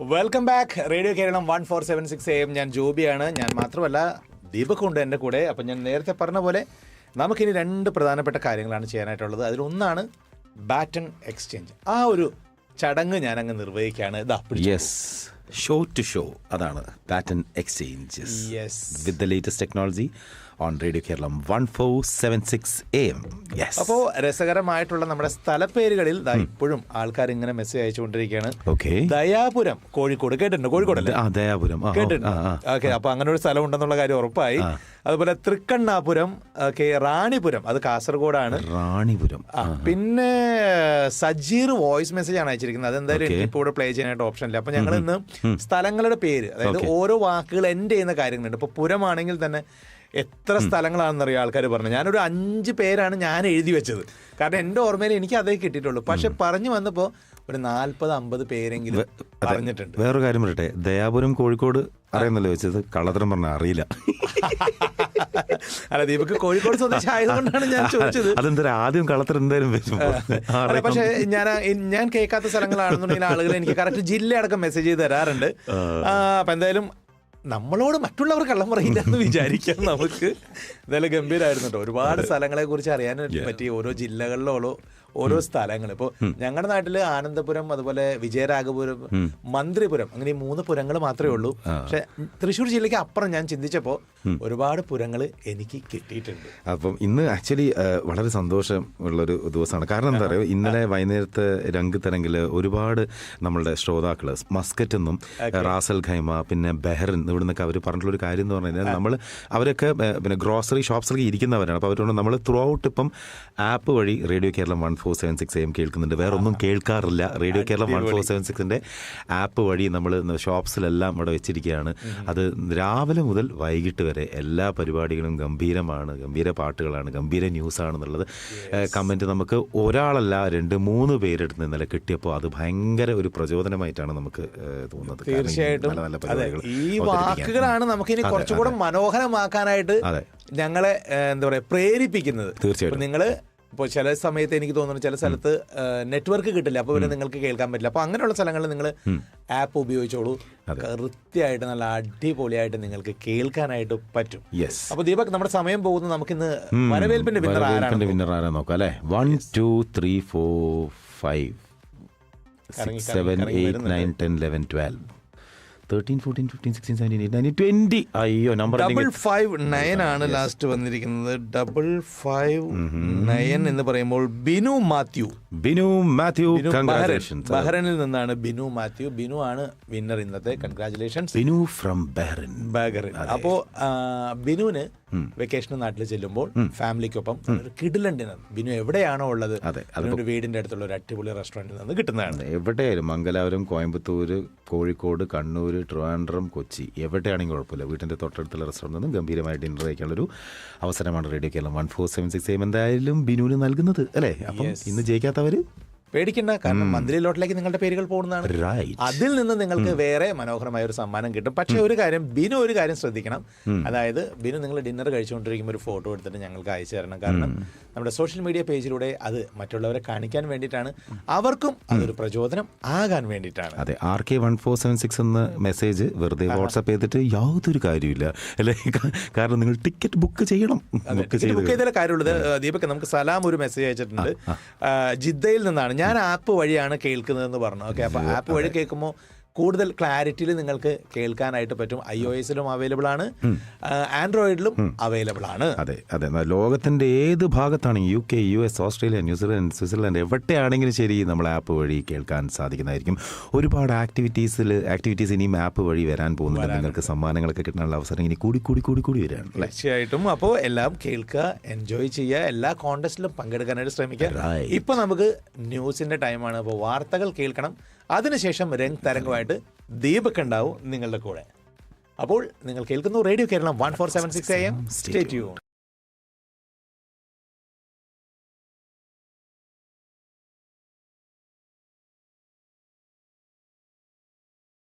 Welcome back radio Keralam one four seven six A M ഞാൻ ജോബിയാണ്. ഞാൻ മാത്രമല്ല ദീപക് ഉണ്ട് എന്റെ കൂടെ. അപ്പം ഞാൻ നേരത്തെ പറഞ്ഞ പോലെ നമുക്കിനി രണ്ട് പ്രധാനപ്പെട്ട കാര്യങ്ങളാണ് ചെയ്യാനായിട്ടുള്ളത്. അതിലൊന്നാണ് ബാറ്റൺ എക്സ്ചേഞ്ച് ആ ഒരു ചടങ്ങ് ഞാൻ അങ്ങ് നിർവഹിക്കുകയാണ് ഇതാ. യെസ് ഷോ ടു ഷോ അതാണ് pattern exchanges. With the latest technology on radio Keralam one four seven six A M yes അപ്പോൾ രസകരമായിട്ടുള്ള നമ്മുടെ സ്ഥലപ്പേരുകളിൽ ഇപ്പോഴും ആൾക്കാർ ഇങ്ങനെ മെസ്സേജ് അയച്ചുകൊണ്ടിരിക്കുകയാണ്. ഓക്കെ ദയാപുരം കോഴിക്കോട് കേട്ടിട്ടുണ്ട്? കോഴിക്കോടല്ലേ? ദയാപുരം. ആ, ദയാപുരം കേട്ടിട്ടുണ്ട്. ഓക്കെ അപ്പൊ അങ്ങനെ ഒരു സ്ഥലം ഉണ്ടെന്നുള്ള കാര്യം ഉറപ്പായി. അതുപോലെ തൃക്കണ്ണാപുരം ഓക്കെ റാണിപുരം അത് കാസർഗോഡാണ്. റാണിപുരം. പിന്നെ സജീർ വോയിസ് മെസ്സേജ് ആണ് അയച്ചിരിക്കുന്നത്. അതെന്തായാലും എന്തായാലും എനിക്ക് ഇവിടെ പ്ലേ ചെയ്യാനായിട്ട് ഓപ്ഷൻ ഇല്ല. അപ്പൊ ഞങ്ങൾ ഇന്ന് സ്ഥലങ്ങളുടെ പേര് അതായത് ഓരോ വാക്കുകൾ എൻഡ് ചെയ്യുന്ന കാര്യങ്ങളുണ്ട്. ഇപ്പൊ പുരമാണെങ്കിൽ തന്നെ എത്ര സ്ഥലങ്ങളാണെന്നറിയാം ആൾക്കാർ പറഞ്ഞു. ഞാനൊരു അഞ്ച് പേരാണ് ഞാൻ എഴുതി വെച്ചത്. കാരണം എന്റെ ഓർമ്മയിൽ എനിക്ക് അതേ കിട്ടിയിട്ടുള്ളൂ. പക്ഷെ പറഞ്ഞു വന്നപ്പോൾ ഒരു നാൽപ്പത് അമ്പത് പേരെങ്കിലും പറഞ്ഞിട്ടുണ്ട്. വേറൊരു കാര്യം പറയട്ടെ. ദയാപുരം കോഴിക്കോട് അറിയുന്നല്ലോ വെച്ചത്? കള്ളത്തരം പറഞ്ഞ അറിയില്ല. അല്ല ദീപക്ക് കോഴിക്കോട് സ്വദേശി ആയതുകൊണ്ടാണ് ഞാൻ ചോദിച്ചത്. അതെന്താ ആദ്യം കള്ളത്തരം എന്തായാലും പക്ഷേ ഞാൻ ഞാൻ കേൾക്കാത്ത സ്ഥലങ്ങളാണെന്നുണ്ടെങ്കിൽ ആളുകൾ എനിക്ക് കറക്റ്റ് ജില്ലയടക്കം മെസ്സേജ് ചെയ്ത് തരാറുണ്ട്. അപ്പം അപ്പൊ എന്തായാലും നമ്മളോട് മറ്റുള്ളവർ കള്ളം പറയില്ല എന്ന് വിചാരിക്കാം നമുക്ക്. എന്തായാലും ഗംഭീരമായിരുന്നു കേട്ടോ. ഒരുപാട് സ്ഥലങ്ങളെ കുറിച്ച് അറിയാൻ പറ്റി. ഓരോ ജില്ലകളിലോളോ ഓരോ സ്ഥലങ്ങൾ. ഇപ്പോൾ ഞങ്ങളുടെ നാട്ടിൽ ആനന്ദപുരം അതുപോലെ വിജയരാഘപുരം മന്ത്രിപുരം അങ്ങനെ ഈ മൂന്ന് പുരങ്ങൾ മാത്രമേ ഉള്ളൂ. പക്ഷെ തൃശ്ശൂർ ജില്ലയ്ക്ക് അപ്പുറം ഞാൻ ചിന്തിച്ചപ്പോൾ ഒരുപാട് പുരങ്ങൾ എനിക്ക് കിട്ടിയിട്ടുണ്ട്. അപ്പം ഇന്ന് ആക്ച്വലി വളരെ സന്തോഷം ഉള്ളൊരു ദിവസമാണ്. കാരണം എന്താ പറയുക ഇന്നലെ വൈകുന്നേരത്തെ രംഗത്തരങ്കിൽ ഒരുപാട് നമ്മളുടെ ശ്രോതാക്കൾ മസ്കറ്റ് എന്നും റാസൽ ഖൈമ പിന്നെ ബെഹറിൻ ഇവിടെ നിന്നൊക്കെ അവർ പറഞ്ഞിട്ടുള്ള ഒരു കാര്യം എന്ന് പറഞ്ഞു കഴിഞ്ഞാൽ നമ്മൾ അവരൊക്കെ പിന്നെ ഗ്രോസറി ഷോപ്സിലൊക്കെ ഇരിക്കുന്നവരാണ്. അപ്പോൾ അവരോട് നമ്മൾ ത്രൂ ഔട്ട് ഇപ്പം ആപ്പ് വഴി radio Keralam one four seven six M കേൾക്കുന്നുണ്ട്. വേറെ ഒന്നും കേൾക്കാറില്ല. Radio Keralam one four seven സിക്സിന്റെ app വഴി നമ്മൾ ഷോപ്സിലെല്ലാം ഇവിടെ വെച്ചിരിക്കുകയാണ്. അത് രാവിലെ മുതൽ വൈകിട്ട് വരെ എല്ലാ പരിപാടികളും ഗംഭീരമാണ്. ഗംഭീര പാട്ടുകളാണ്. ഗംഭീര ന്യൂസാണെന്നുള്ളത്. കമന്റ് നമുക്ക് ഒരാളല്ല രണ്ട് മൂന്ന് പേരെടുത്ത് ഇന്നലെ കിട്ടിയപ്പോൾ അത് ഭയങ്കര ഒരു പ്രചോദനമായിട്ടാണ് നമുക്ക് തോന്നുന്നത്. തീർച്ചയായിട്ടും. ഈ. വാക്കുകളാണ് നമുക്ക് ഇനി കുറച്ചുകൂടെ മനോഹരമാക്കാനായിട്ട്. ഞങ്ങളെ എന്താ പറയുക പ്രേരിപ്പിക്കുന്നത്. തീർച്ചയായിട്ടും. നിങ്ങൾ ഇപ്പോൾ ചില സമയത്ത് എനിക്ക് തോന്നുന്നു ചില സ്ഥലത്ത് നെറ്റ്വർക്ക് കിട്ടില്ല. അപ്പോൾ പിന്നെ നിങ്ങൾക്ക് കേൾക്കാൻ പറ്റില്ല. അപ്പോൾ അങ്ങനെയുള്ള സ്ഥലങ്ങളിൽ നിങ്ങൾ ആപ്പ് ഉപയോഗിച്ചോളൂ. കൃത്യമായിട്ട് നല്ല അടിപൊളിയായിട്ട് നിങ്ങൾക്ക് കേൾക്കാനായിട്ട് പറ്റും. യെസ് അപ്പോൾ ദീപക് നമ്മുടെ സമയം പോകുന്നു. നമുക്കിന്ന് വരവേൽപ്പിന്റെ വിന്നർ ആരാണ് വിന്നർ ആരാ നോക്കാം അല്ലേ? One two three four five six seven eight nine ten eleven twelve thirteen fourteen fifteen sixteen seventeen eight nine twenty അയ്യോ നമ്പർ ഡബിൾ ഫൈവ് നയൻ ആണ് ലാസ്റ്റ് വന്നിരിക്കുന്നത്. ഡബിൾ ഫൈവ് നയൻ എന്ന് പറയുമ്പോൾ ബിനു മാത്യു. ബിനു മാത്യു ബഹ്റനിൽ നിന്നാണ് ബിനു മാത്യു. ബിനു ആണ് വിന്നർ ഇന്നത്തെ. Congratulations Binu from Bahrain. Bahrain. അപ്പോ ബിനുവിന് വെക്കേഷൻ നാട്ടിൽ ചെല്ലുമ്പോൾ ഫാമിലിക്കൊപ്പം ഒരു കിടിലൻ ഡിന്നർ ബിനു എവിടെയാണോ ഉള്ളത്? അതിനൊരു വീടിന്റെ അടുത്തുള്ള ഒരു അടിപൊളി റെസ്റ്റോറന്റിൽ നിന്ന് കിട്ടുന്നതാണ്. എവിടെയായാലും മംഗലാപുരം കോയമ്പത്തൂർ കോഴിക്കോട് കണ്ണൂർ ട്രിവാൻഡ്രം കൊച്ചി എവിടെയാണെങ്കിൽ കുഴപ്പമില്ല. വീട്ടിന്റെ തൊട്ടടുത്തുള്ള റെസ്റ്റോറന്റിൽ നിന്നും ഗംഭീരമായി ഡിന്നർ കഴിക്കാനുള്ളൊരു അവസരമാണ് radio Keralam one four seven six M എന്തായാലും ബിനുവിന് നൽകുന്നത് അല്ലേ? അപ്പം ഇന്ന് ജയിക്കാത്തവർ പേടിക്കണ്ട. കാരണം മന്ത്രി ലോട്ടിലേക്ക് നിങ്ങളുടെ പേരുകൾ പോകുന്നതാണ്. അതിൽ നിന്ന് നിങ്ങൾക്ക് വേറെ മനോഹരമായ ഒരു സമ്മാനം കിട്ടും. പക്ഷേ ഒരു കാര്യം ബിനു ഒരു കാര്യം ശ്രദ്ധിക്കണം. അതായത് ബിനു നിങ്ങൾ ഡിന്നർ കഴിച്ചുകൊണ്ടിരിക്കുമ്പോൾ ഒരു ഫോട്ടോ എടുത്തിട്ട് ഞങ്ങൾക്ക് അയച്ചു തരണം. കാരണം നമ്മുടെ സോഷ്യൽ മീഡിയ പേജിലൂടെ അത് മറ്റുള്ളവരെ കാണിക്കാൻ വേണ്ടിയിട്ടാണ്. അവർക്കും അതൊരു പ്രചോദനം ആകാൻ വേണ്ടിയിട്ടാണ്. അതെ R K one four seven six എന്ന മെസ്സേജ് വെറുതെ വാട്സപ്പ് ചെയ്തിട്ട് യാതൊരു കാര്യമില്ല അല്ലേ? കാരണം നിങ്ങൾ ടിക്കറ്റ് ബുക്ക് ചെയ്യണം. ബുക്ക് ചെയ്തേ കാര്യമുള്ളത് ദീപക് നമുക്ക് സലാം ഒരു മെസ്സേജ് അയച്ചിട്ടുണ്ട്. ജിദ്ദയിൽ നിന്നാണ്. ഞാൻ ആപ്പ് വഴിയാണ് കേൾക്കുന്നതെന്ന് പറഞ്ഞു. ഓക്കെ അപ്പൊ ആപ്പ് വഴി കേൾക്കുമ്പോൾ കൂടുതൽ ക്ലാരിറ്റിയിൽ നിങ്ങൾക്ക് കേൾക്കാനായിട്ട് പറ്റും. ഐ ഒ എസിലും അവൈലബിൾ ആണ്. ആൻഡ്രോയിഡിലും അവൈലബിൾ ആണ്. അതെ അതെ. ലോകത്തിന്റെ ലോകത്തിന്റെ ഏത് ഭാഗത്താണെങ്കിൽ U K U S Australia New Zealand Switzerland എവിടെയാണെങ്കിലും ശരി നമ്മൾ ആപ്പ് വഴി കേൾക്കാൻ സാധിക്കുന്നതായിരിക്കും. ഒരുപാട് ആക്ടിവിറ്റീസിൽ ആക്ടിവിറ്റീസ് ഇനിയും ആപ്പ് വഴി വരാൻ പോകുന്നുണ്ട്. നിങ്ങൾക്ക് സമ്മാനങ്ങളൊക്കെ കിട്ടാനുള്ള അവസരം ഇനി കൂടി കൂടി കൂടി കൂടി വരികയാണ് തീർച്ചയായിട്ടും. അപ്പോൾ എല്ലാം കേൾക്കുക എൻജോയ് ചെയ്യുക എല്ലാ കോണ്ടസ്റ്റിലും പങ്കെടുക്കാനായിട്ട് ശ്രമിക്കുക. ഇപ്പൊ നമുക്ക് ന്യൂസിന്റെ ടൈമാണ് അപ്പോൾ വാർത്തകൾ കേൾക്കണം. അതിനുശേഷം രംഗ് തരംഗമായിട്ട് ദീപക് ഉണ്ടാവും നിങ്ങളുടെ കൂടെ. അപ്പോൾ നിങ്ങൾ കേൾക്കുന്നു radio Keralam one four seven six A M stay tune